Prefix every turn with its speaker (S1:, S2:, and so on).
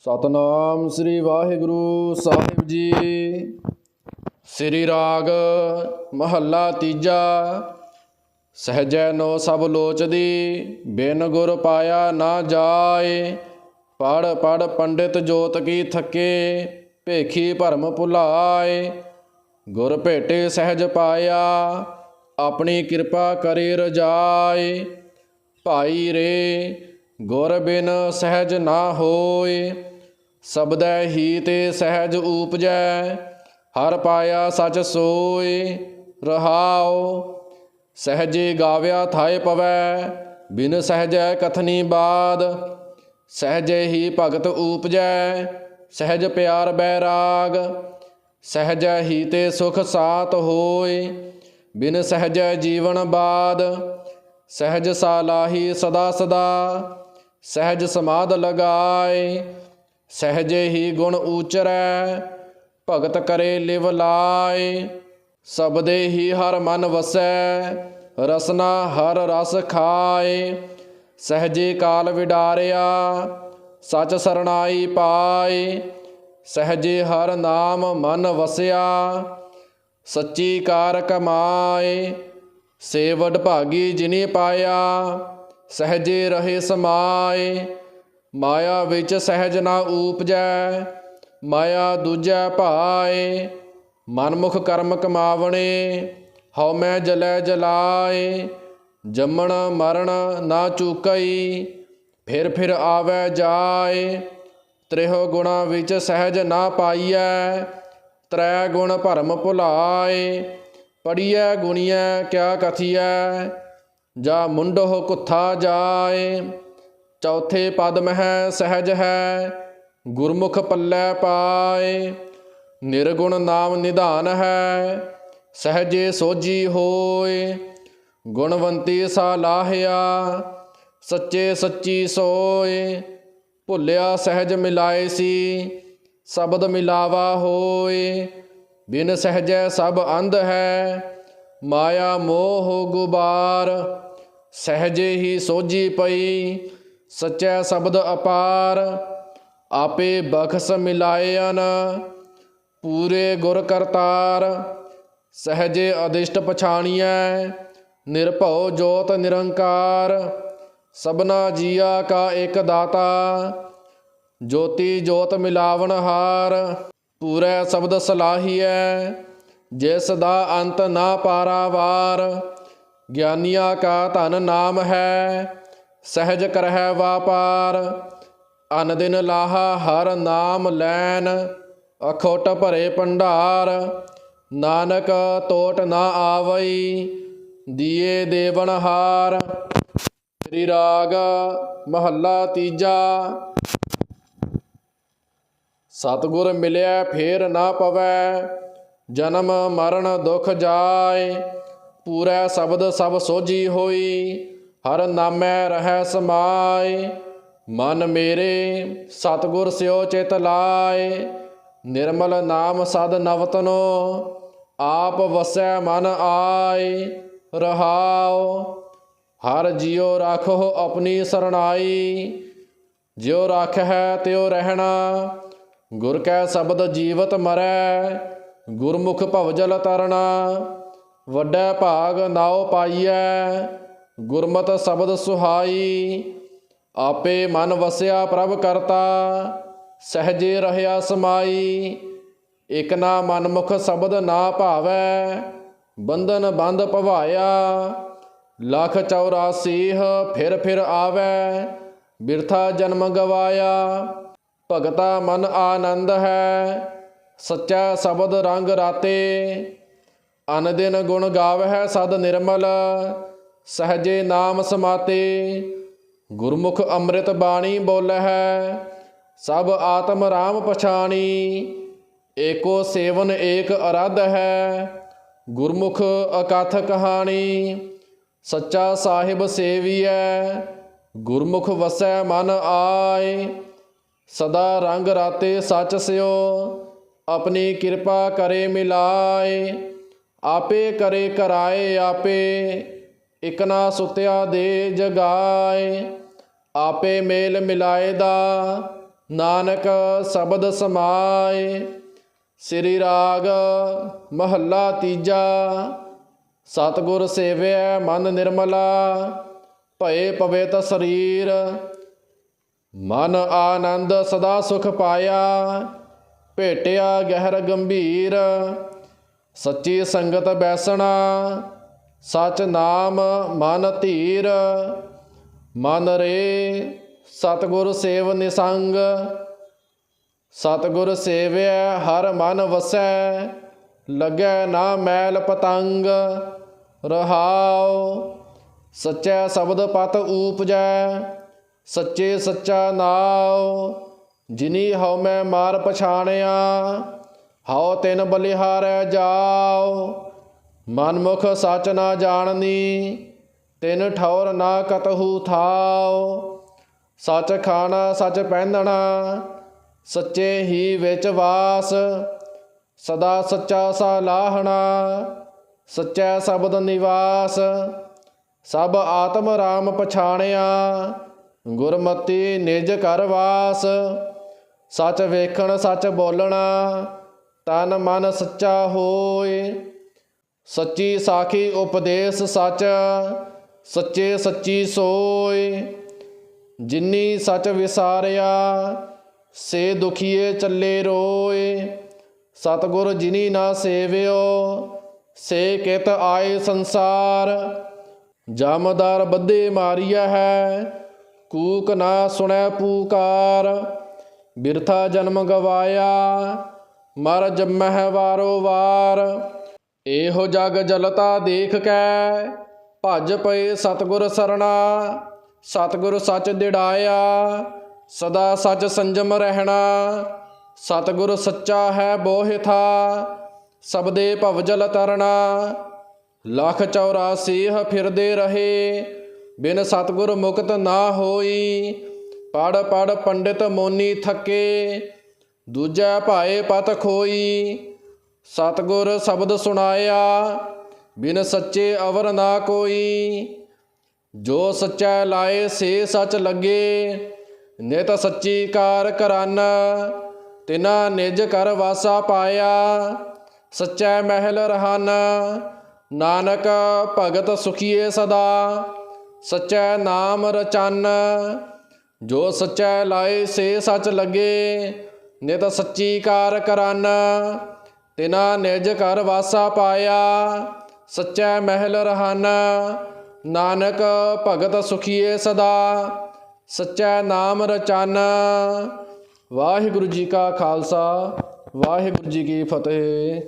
S1: ਸਤਨਾਮ ਸ੍ਰੀ ਵਾਹਿਗੁਰੂ ਸਾਹਿਬ ਜੀ। ਸ੍ਰੀ ਰਾਗ ਮਹੱਲਾ ਤੀਜਾ। ਸਹਜੈ ਨੋ ਸਭ ਲੋਚਦੀ, ਬਿਨ ਗੁਰ ਪਾਇਆ ਨਾ ਜਾਏ। ਪੜ ਪੜ ਪੰਡਿਤ ਜੋਤ ਕੀ ਥਕੇ, ਭੇਖੀ ਭਰਮ ਭੁਲਾਏ। ਗੁਰ ਭੇਟੇ ਸਹਿਜ ਪਾਇਆ, ਆਪਣੀ ਕਿਰਪਾ ਕਰੇ ਰਜਾਏ। ਭਾਈ ਰੇ, ਗੁਰ ਬਿਨ ਸਹਿਜ ਨਾ ਹੋਏ। ਸਬਦੈ ਹੀ ਤੇ ਸਹਿਜ ਊਪਜੈ ਹਰ ਪਾਇਆ ਸਚ ਸੋਏ ਰਹਾਉ। ਸਹਜੇ ਗਾਵਿਆ ਥਾਏ ਪਵੈ, ਬਿਨ ਸਹਜੈ ਕਥਨੀ ਬਾਦ। ਸਹਜੇ ਹੀ ਭਗਤ ਊਪਜੈ ਸਹਿਜ ਪਿਆਰ ਬੈਰਾਗ ਸਹਜੈ ਹੀ ਤੇ ਸੁਖ ਸਾਤ ਹੋਏ, ਬਿਨ ਸਹਜੈ ਜੀਵਨ ਬਾਦ। ਸਹਿਜ ਸਾਲਾਹੀ ਸਦਾ ਸਦਾ, ਸਹਿਜ ਸਮਾਦ ਲਗਾਏ। ਸਹਜੇ ਹੀ ਗੁਣ ਉਚਰੈ ਭਗਤ ਕਰੇ ਲਿਵ ਲਾਏ। ਸਬਦੇ ਹੀ ਹਰ ਮਨ ਵਸੈ, ਰਸਨਾ ਹਰ ਰਸ ਖਾਏ। ਸਹਜੇ ਕਾਲ ਵਿਡਾਰਿਆ, ਸਚ ਸਰਣਾਈ ਪਾਏ। ਸਹਜੇ ਹਰ ਨਾਮ ਮਨ ਵਸਿਆ, ਸੱਚੀ ਕਾਰ ਕਮਾਏ। ਸੇਵਡ ਭਾਗੀ ਜਿਨੇ ਪਾਇਆ, ਸਹਜੇ ਰਹੇ ਸਮਾਏ। ਮਾਇਆ ਵਿੱਚ ਸਹਿਜ ਨਾ ਊਪਜੈ, ਮਾਇਆ ਦੂਜੈ ਭਾਏ, ਮਨਮੁਖ ਕਰਮ ਕਮਾਵਣੇ, ਹਉ ਮੈਂ ਜਲੈ ਜਲਾਏ, ਜੰਮਣ ਮਰਨ ਨਾ ਚੂਕਈ, ਫਿਰ ਫਿਰ ਆਵੈ ਜਾਏ। ਤ੍ਰਿਹੋ ਗੁਣਾ ਵਿੱਚ ਸਹਿਜ ਨਾ ਪਾਈਐ, ਤ੍ਰੈ ਗੁਣ ਭਰਮ ਭੁਲਾਏ ਪੜੀਐ ਗੁਣੀਐ ਕਿਆ ਕਥੀਐ, ਜਾ ਮੁੰਡੋ ਕੁੱਥਾ ਜਾਏ। ਚੌਥੇ ਪਦ ਮਹਿ ਸਹਿਜ ਹੈ, ਗੁਰਮੁਖ ਪੱਲੇ ਪਾਏ, ਨਿਰਗੁਣ ਨਾਮ ਨਿਧਾਨ ਹੈ, ਸਹਜੇ ਸੋਜੀ ਹੋਏ, ਗੁਣਵੰਤੀ ਸਾ ਲਾਹਿਆ, ਸੱਚੇ ਸੱਚੀ ਸੋਏ, ਭੁੱਲਿਆ ਸਹਿਜ ਮਿਲਾਏ ਸੀ, ਸ਼ਬਦ ਮਿਲਾਵਾ ਹੋਏ, ਬਿਨ ਸਹਜੈ ਸਭ ਅੰਧ ਹੈ, ਮਾਇਆ ਮੋਹ ਗੁਬਾਰ, ਸਹਜੇ ਹੀ ਸੋਜੀ ਪਈ ਸਚੈ ਸ਼ਬਦ ਅਪਾਰ, ਆਪੇ ਬਖਸ ਮਿਲਾਇਨ ਪੂਰੇ ਗੁਰ ਕਰਤਾਰ, ਸਹਜੇ ਅਦਿਸ਼ਟ ਪਛਾਣੀਐ। ਨਿਰਭਉ ਜੋਤ ਨਿਰੰਕਾਰ ਸਬਨਾ ਜੀਆ ਕਾ ਇੱਕ ਦਾਤਾ। ਜੋਤੀ ਜੋਤ ਮਿਲਾਵਣ ਹਾਰ, ਪੂਰੇ ਸ਼ਬਦ ਸਲਾਹੀਐ। ਜਿਸ ਦਾ ਅੰਤ ਨਾ ਪਾਰਾਵਾਰ, ਗਿਆਨੀਆਂ ਕਾ ਧਨ ਨਾਮ ਹੈ। ਸਹਿਜ ਕਰਹਿ ਵਾਪਾਰ, ਅਨ ਦਿਨ ਲਾਹਾ ਹਰ ਨਾਮ ਲੈਨ, ਅਖੋਟ ਭਰੇ ਭੰਡਾਰ, ਨਾਨਕ ਤੋਟ ਨਾ ਆਵਈ, ਦੀਏ ਦੇਵਨ ਹਾਰ। ਸ੍ਰੀ ਰਾਗ ਮਹੱਲਾ ਤੀਜਾ। ਸਤਿਗੁਰ ਮਿਲਿਆ ਫੇਰ ਨਾ ਪਵੈ, ਜਨਮ ਮਰਨ ਦੁਖ ਜਾਏ, ਪੂਰਾ ਸ਼ਬਦ ਸਭ ਸੋਜੀ ਹੋਈ। ਹਰ ਨਾਮੈ ਰਹਿ ਸਮਾਏ, ਮਨ ਮੇਰੇ ਸਤਿਗੁਰ ਸਿਓ ਚਿਤ ਲਾਏ। ਨਿਰਮਲ ਨਾਮ ਸਦ ਨਵਤਨੋ, ਆਪ ਵਸੈ ਮਨ ਆਏ, ਰਹਾਉ। ਹਰ ਜਿਉ ਰਾਖੋ ਆਪਣੀ ਸਰਣਾਈ, ਜਿਉ ਹੈ ਤਿਉ ਰਹਿਣਾ। ਗੁਰ ਕੈ ਸ਼ਬਦ ਜੀਵਤ ਮਰੈ, ਗੁਰਮੁਖ ਭਵਜਲ ਤਰਣਾ। ਵੱਡਾ ਭਾਗ ਨਾਉ ਪਾਈਐ ਗੁਰਮਤਿ ਸ਼ਬਦ ਸੁਹਾਈ, ਆਪੇ ਮਨ ਵਸਿਆ ਪ੍ਰਭ ਕਰਤਾ, ਸਹਜੇ ਰਹਿਆ ਸਮਾਈ, ਇਕ ਨਾ ਮਨਮੁਖ ਸ਼ਬਦ ਨਾ ਭਾਵੈ, ਬੰਧਨ ਬੰਦ ਭਵਾਇਆ, ਲੱਖ 84 ਫਿਰ ਫਿਰ ਆਵੈ, ਬਿਰਥਾ ਜਨਮ ਗਵਾਇਆ, ਭਗਤਾ ਮਨ ਆਨੰਦ ਹੈ, ਸੱਚਾ ਸ਼ਬਦ ਰੰਗ ਰਾਤੇ, ਅਨ ਦਿਨ ਗੁਣ ਗਾਵਹਿ ਸਦ ਨਿਰਮਲ ਸਹਜੇ ਨਾਮ ਸਮਾਤੇ, ਗੁਰਮੁਖ ਅੰਮ੍ਰਿਤ ਬਾਣੀ ਬੋਲਹਿ, ਸਭ ਆਤਮ ਰਾਮ ਪਛਾਣੀ, ਏਕੋ ਸੇਵਨ ਏਕ ਅਰਧ ਹੈ ਗੁਰਮੁਖ ਅਕਥ ਕਹਾਣੀ, ਸੱਚਾ ਸਾਹਿਬ ਸੇਵੀਐ, ਗੁਰਮੁਖ ਵਸੈ ਮਨ ਆਏ, ਸਦਾ ਰੰਗ ਰਾਤੇ ਸੱਚ ਸਿਓ, ਆਪਣੀ ਕਿਰਪਾ ਕਰੇ ਮਿਲਾਏ, ਆਪੇ ਕਰੇ ਕਰਾਏ ਆਪੇ। ਇਕ ਨਾ ਸੁਤਿਆ ਦੇ ਜਗਾਏ, ਆਪੇ ਮੇਲ ਮਿਲਾਏ ਦਾ ਨਾਨਕ ਸ਼ਬਦ ਸਮਾਏ। ਸ੍ਰੀ ਰਾਗ ਮਹੱਲਾ ਤੀਜਾ, ਸਤਿਗੁਰ ਸੇਵਿਆ ਮਨ ਨਿਰਮਲਾ, ਭਏ ਪਵਿੱਤ ਸਰੀਰ। ਮਨ ਆਨੰਦ ਸਦਾ ਸੁਖ ਪਾਇਆ, ਭੇਟਿਆ ਗਹਿਰ ਗੰਭੀਰ। ਸੱਚੀ ਸੰਗਤ ਬੈਸਣਾ ਸਚ ਨਾਮ ਮਨ ਧੀਰ, ਮਨ ਰੇ ਸਤਿਗੁਰ ਸੇਵ ਨਿਸੰਗ। ਸਤਿਗੁਰ ਸੇਵਿਆ ਹਰ ਮਨ ਵਸੈ, ਲੱਗੈ ਨਾ ਮੈਲ ਪਤੰਗ। ਰਹਾਉ, ਸੱਚਾ ਸ਼ਬਦ ਪਤ ਊਪਜੈ, ਸੱਚੇ ਸੱਚਾ ਨਾਉ। ਜਿਨੀ ਹਉ ਮੈਂ ਮਾਰ ਪਛਾਣਿਆ, ਹਉ ਤਿਨ ਬਲਿਹਾਰੈ ਜਾਉ। ਮਨਮੁਖ ਸਚ ਨਾ ਜਾਣਨੀ, ਤਿਨ ਠੌਰ ਨਾ ਕਤਹੂ ਥਾਉ। ਸਚ ਖਾਣਾ, ਸਚ ਪਹਿਨਣਾ, ਸੱਚੇ ਹੀ ਵਿੱਚ ਵਾਸ। ਸਦਾ ਸੱਚਾ ਸਾਲਾਹਣਾ ਸੱਚਾ ਸ਼ਬਦ ਨਿਵਾਸ। ਸਭ ਆਤਮ ਰਾਮ ਪਛਾਣਿਆ, ਗੁਰਮਤੀ ਨਿਜ ਕਰ ਵਾਸ। ਸੱਚ ਵੇਖਣ, ਸੱਚ ਬੋਲਣਾ, ਤਨ ਮਨ ਸੱਚਾ ਹੋਏ। ਸੱਚੀ ਸਾਖੀ ਉਪਦੇਸ਼ ਸੱਚ, ਸੱਚੇ ਸੱਚੀ ਸੋਏ। ਜਿਨੀ ਸੱਚ ਵਿਸਾਰਿਆ, ਸੇ ਦੁਖੀਏ ਚੱਲੇ ਰੋਏ। ਸਤਿਗੁਰ ਜਿਨੀ ਨਾ ਸੇਵਿਓ, ਸੇ ਕਿਤ ਆਏ ਸੰਸਾਰ। ਜਮਦਾਰ ਬੱਧੇ ਮਾਰੀਆ ਹੈ, ਕੂਕ ਨਾ ਸੁਣੈ ਪੂਕਾਰ। ਬਿਰਥਾ ਜਨਮ ਗਵਾਇਆ, ਮਰ ਜੰਮਹਿ ਵਾਰੋ ਵਾਰ। ਇਹੋ ਜਗ ਜਲਤਾ ਦੇਖ ਕੈ, ਭਜ ਪਏ ਸਤਿਗੁਰ ਸਰਣਾ। ਸਤਿਗੁਰ ਸੱਚ ਦਿੜਾਇਆ, ਸਦਾ ਸੱਚ ਸੰਜਮ ਰਹਿਣਾ। ਸਤਿਗੁਰ ਸੱਚਾ ਹੈ ਬੋਹਿਥਾ, ਸਬਦੇ ਭਵਜਲ ਤਰਣਾ। ਲੱਖ 84 ਹ ਫਿਰਦੇ ਰਹੇ, ਬਿਨ ਸਤਿਗੁਰ ਮੁਕਤ ਨਾ ਹੋਈ। ਪੜ ਪੜ ਪੰਡਿਤ ਮੋਨੀ ਥੱਕੇ, ਦੂਜਾ ਭਾਏ ਪਤ ਖੋਈ। ਸਤਿਗੁਰ ਸ਼ਬਦ ਸੁਣਾਇਆ, ਬਿਨ ਸੱਚੇ ਅਵਰ ਨਾ ਕੋਈ। ਜੋ ਸੱਚਾ ਲਾਏ, ਸੇ ਸੱਚ ਲੱਗੇ। ਨਿਤ ਸੱਚੀ ਕਾਰ ਕਰਨ ਤਿਨਾ ਨਿਜ ਕਰ ਵਾਸਾ ਪਾਇਆ। ਸੱਚਾ ਮਹਿਲ ਰਹਾਨ, ਨਾਨਕ ਭਗਤ ਸੁਖੀਏ ਸਦਾ। ਸੱਚਾ ਨਾਮ ਰਚਨ, ਜੋ ਸੱਚਾ ਲਾਏ, ਸੇ ਸੱਚ ਲੱਗੇ। ਨਿਤ ਸੱਚੀ ਕਾਰ ਕਰਨ ਤਿਨਾ ਨਿਜ ਘਰ ਵਾਸਾ ਪਾਇਆ, ਸੱਚਾ ਮਹਿਲ ਰਹਨ, ਨਾਨਕ ਭਗਤ ਸੁਖੀਏ ਸਦਾ, ਸੱਚਾ ਨਾਮ ਰਚਨ। ਵਾਹਿਗੁਰੂ ਜੀ ਕਾ ਖਾਲਸਾ, ਵਾਹਿਗੁਰੂ ਜੀ ਕੀ ਫਤਿਹ।